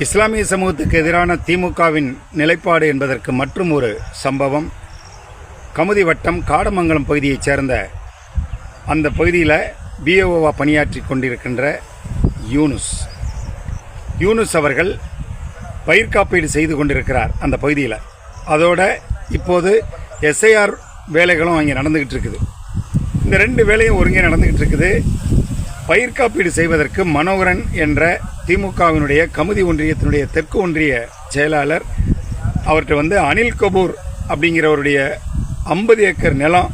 இஸ்லாமிய சமூகத்துக்கு எதிரான திமுகவின் நிலைப்பாடு என்பதற்கு மற்றும் ஒரு சம்பவம். கமுதி வட்டம் காடமங்கலம் பகுதியைச் சேர்ந்த அந்த பகுதியில் பிஓவா பணியாற்றி கொண்டிருக்கின்ற யூனுஸ். யூனுஸ் அவர்கள் பயிர் காப்பீடு செய்து கொண்டிருக்கிறார் அந்த பகுதியில். அதோட இப்போது எஸ்ஐஆர் வேலைகளும் அங்கே நடந்துக்கிட்டு இருக்குது. இந்த ரெண்டு வேலையும் ஒருங்கே நடந்துக்கிட்டு இருக்குது. பயிர் காப்பீடு செய்வதற்கு மனோகரன் என்ற திமுகவினுடைய கமுதி ஒன்றியத்தினுடைய தெற்கு ஒன்றிய செயலாளர் அவர்கிட்ட வந்து அனில் கபூர் அப்படிங்கிறவருடைய ஐம்பது ஏக்கர் நிலம்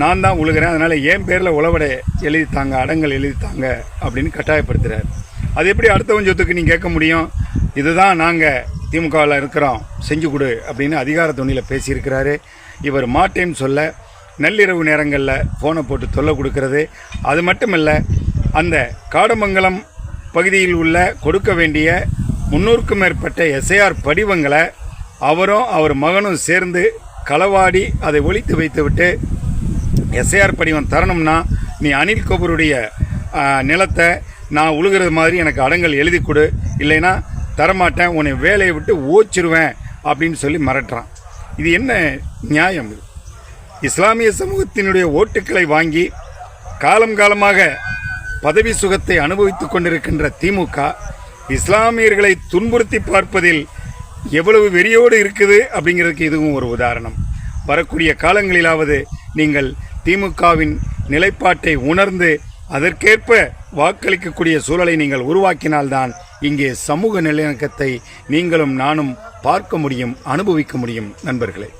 நான் தான் உழுகிறேன் அதனால் என் பேரில் உழவடை எழுதித்தாங்க அடங்கல் எழுதித்தாங்க அப்படின்னு கட்டாயப்படுத்துகிறார் அது எப்படி அடுத்தவன் சொத்துக்கு நீ கேட்க முடியும்? இதுதான் நாங்கள் திமுகவில் இருக்கிறோம் செஞ்சு கொடு அப்படின்னு அதிகார துணியில் பேசியிருக்கிறாரு. இவர் மாட்டேன்னு சொல்ல நள்ளிரவு நேரங்களில் ஃபோனை போட்டு தொல்லை கொடுக்கறது. அது மட்டும் இல்லை அந்த காடமங்கலம் பகுதியில் உள்ள கொடுக்க வேண்டிய முன்னூறுக்கும் மேற்பட்ட எஸ்ஐஆர் படிவங்களை அவரும் அவர் மகனும் சேர்ந்து களவாடி அதை ஒழித்து வைத்துவிட்டு எஸ்ஐஆர் படிவம் தரணும்னா நீ அனில் கபூருடைய நிலத்தை நான் உழுகிறது மாதிரி எனக்கு அடங்கல் எழுதி கொடு. இல்லைன்னா தரமாட்டேன் உன்னை வேலையை விட்டு ஓச்சிருவேன் அப்படின்னு சொல்லி மிரட்டுறான். இது என்ன நியாயம் இஸ்லாமிய சமூகத்தினுடைய ஓட்டுக்களை வாங்கி காலம் காலமாக பதவி சுகத்தை அனுபவித்துக் கொண்டிருக்கின்ற திமுக இஸ்லாமியர்களை துன்புறுத்தி பார்ப்பதில் எவ்வளவு வெறியோடு இருக்குது அப்படிங்கிறதுக்கு இதுவும் ஒரு உதாரணம். வரக்கூடிய காலங்களிலாவது நீங்கள் திமுகவின் நிலைப்பாட்டை உணர்ந்து அதற்கேற்ப வாக்களிக்கக்கூடிய சூழலை நீங்கள் உருவாக்கினால்தான் இங்கே சமூக நல்லிணக்கத்தை நீங்களும் நானும் பார்க்க முடியும் அனுபவிக்க முடியும் நண்பர்களே.